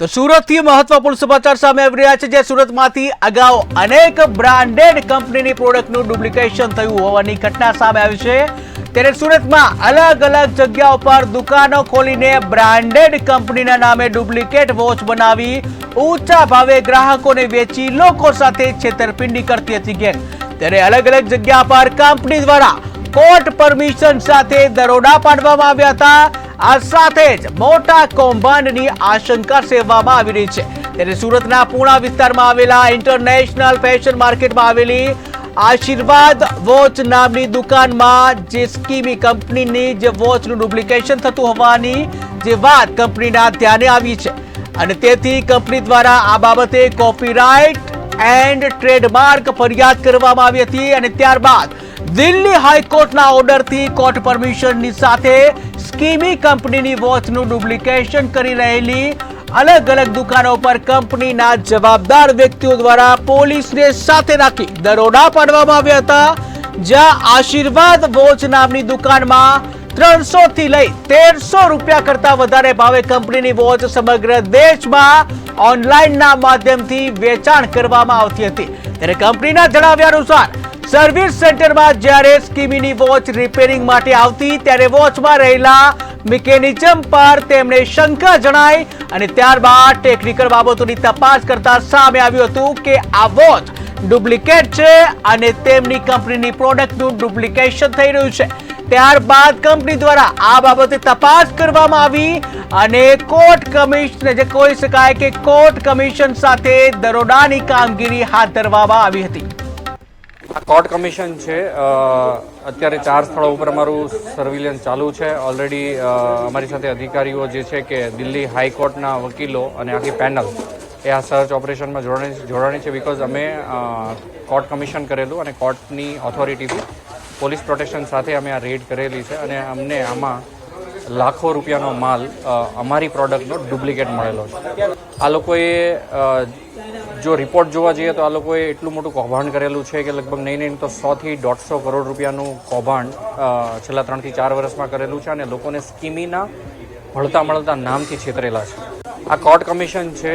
તો સુરતથી મહત્વપૂર્ણ સમાચાર સામે આવી રહ્યા છે, જે સુરતમાંથી અગાઉ અનેક બ્રાન્ડેડ કંપનીની પ્રોડક્ટનું ડુપ્લિકેશન થયું હોવાની ઘટના સામે આવી છે. ત્યારે સુરતમાં અલગ અલગ જગ્યાઓ પર દુકાનો ખોલીને બ્રાન્ડેડ કંપનીના નામે ડુપ્લિકેટ વોચ બનાવી ઊંચા ભાવે ગ્રાહકોને વેચી લોકો સાથે છેતરપિંડી કરતી હતી ગેંગ. ત્યારે અલગ અલગ જગ્યા પર કંપની દ્વારા કોર્ટ પરમિશન સાથે દરોડા પાડવામાં આવ્યા હતા. આ સાથે જ મોટા કૌભાંડની આશંકા સેવવામાં આવી રહી છે. ત્યારે સુરતના પૂણા વિસ્તારમાં આવેલા ઇન્ટરનેશનલ ફેશન માર્કેટમાં આવેલી આશીર્વાદ વોચ નામની દુકાનમાં જે સ્કીમી કંપનીની જે વોચનું ડુપ્લિકેશન થતું હોવાની જે વાત કંપનીના ધ્યાને આવી છે. અને તેથી કંપની દ્વારા આ બાબતે કોપીરાઇટ એન્ડ ટ્રેડમાર્ક ફરિયાદ કરવામાં આવી હતી અને ત્યારબાદ દિલ્હી હાઈકોર્ટના ઓર્ડરથી કોર્ટ પરમિશનની સાથે સ્કીમી કંપનીની વોચનું ડુપ્લિકેશન કરી રહેલી અલગ અલગ દુકાનો પર કંપનીના જવાબદાર વ્યક્તિઓ દ્વારા પોલીસને સાથે રાખી દરોડા પાડવામાં આવ્યા હતા, જ્યાં આશીર્વાદ વોચ નામની દુકાનમાં ત્રણસો થી લઈ તેરસો રૂપિયા કરતા વધારે ભાવે કંપનીની વોચ સમગ્ર દેશમાં ઓનલાઈનના માધ્યમથી વેચાણ કરવામાં આવતી હતી. ત્યારે કંપનીના જણાવ્યા અનુસાર સર્વિસ સેન્ટરમાં જ્યારે સ્કીમીની વોચ રિપેરિંગ માટે આવતી, ત્યારે વોચમાં રહેલા મિકેનિઝમ પર તેમણે શંકા જણાઈ અને ત્યારબાદ ટેકનિકલ બાબતોની તપાસ કરતા સામે આવ્યું હતું કે આ વોચ ડુપ્લિકેટ છે અને તેમની કંપનીની પ્રોડક્ટનું ડુપ્લિકેશન થઈ રહ્યું છે. ત્યારબાદ કંપની દ્વારા આ બાબતે તપાસ કરવામાં આવી અને કોર્ટ કમિશન જે કહી શકાય કે કોર્ટ કમિશન સાથે દરોડાની કામગીરી હાથ ધરવામાં આવી હતી. કોર્ટ કમિશન છે. અત્યારે ચાર સ્થળો ઉપર અમારું સર્વિલન્સ ચાલુ છે. ઓલરેડી અમારી સાથે અધિકારીઓ જે છે કે દિલ્હી હાઈકોર્ટના વકીલો અને આખી પેનલ એ આ સર્ચ ઓપરેશનમાં જોડાણી જોડાણી છે બિકોઝ અમે કોર્ટ કમિશન કરેલું અને કોર્ટની ઓથોરિટીથી પોલીસ પ્રોટેક્શન સાથે અમે આ રેડ કરેલી છે અને અમને આમાં લાખો રૂપિયાનો માલ અમારી પ્રોડક્ટનો ડુપ્લિકેટ મળેલો છે. આ લોકોએ જો રિપોર્ટ જોવા જઈએ તો આ લોકોએ એટલું મોટું કૌભાંડ કરેલું છે કે લગભગ નહીં નહીં તો સોથી દોઢસો કરોડ રૂપિયાનું કૌભાંડ છેલ્લા ત્રણથી ચાર વર્ષમાં કરેલું છે અને લોકોને સ્કીમીના ભળતા મળતા નામથી છેતરેલા છે. આ કોર્ટ કમિશન છે